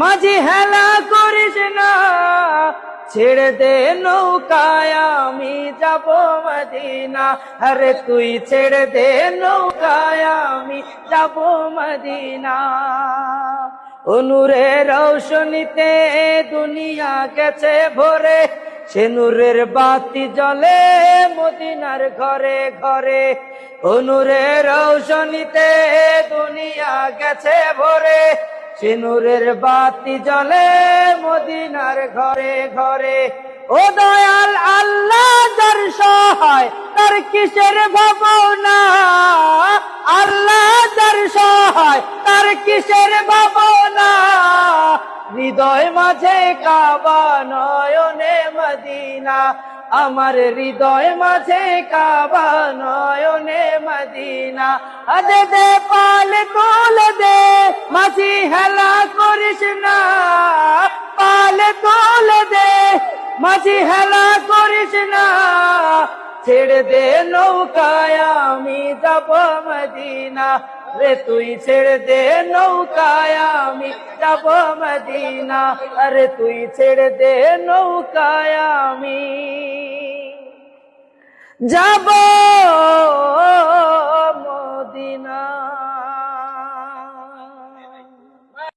মাঝি হেলা করিস না, ছেড়ে দে নৌকায়, আমি যাব মদিনা। আরে তুই ছেড়ে দে নৌকায়, আমি যাব মদিনা। অনুরে রৌশনীতে দুনিয়া গেছে ভরে, সে নূরের বাতি জ্বলে মদিনার ঘরে ঘরে। অনুরে রৌশনীতে দুনিয়া গেছে ভরে সে নূরের বাতি জ্বলে মদিনার ঘরে ঘরে। ও দয়াল আল্লাহ, যার সহায়, তার কিসের ভাবনা? আল্লাহ, যার সহায়, তার কিসের ভাবনা? হৃদয় মাঝে কাবা নয়নে মদিনা। আমার হৃদয় মাঝে কাবা নয়নে মদিনা। আদে দে পাল মাঝি হেলা করিস না, ছেড়ে দে নৌকায়, আমি যাব মদিনা। রে তুই ছেড়ে দে নৌকায়, আমি যাব মদিনা। আরে তুই ছেড়ে দে নৌকায়, আমি যাব মদিনা।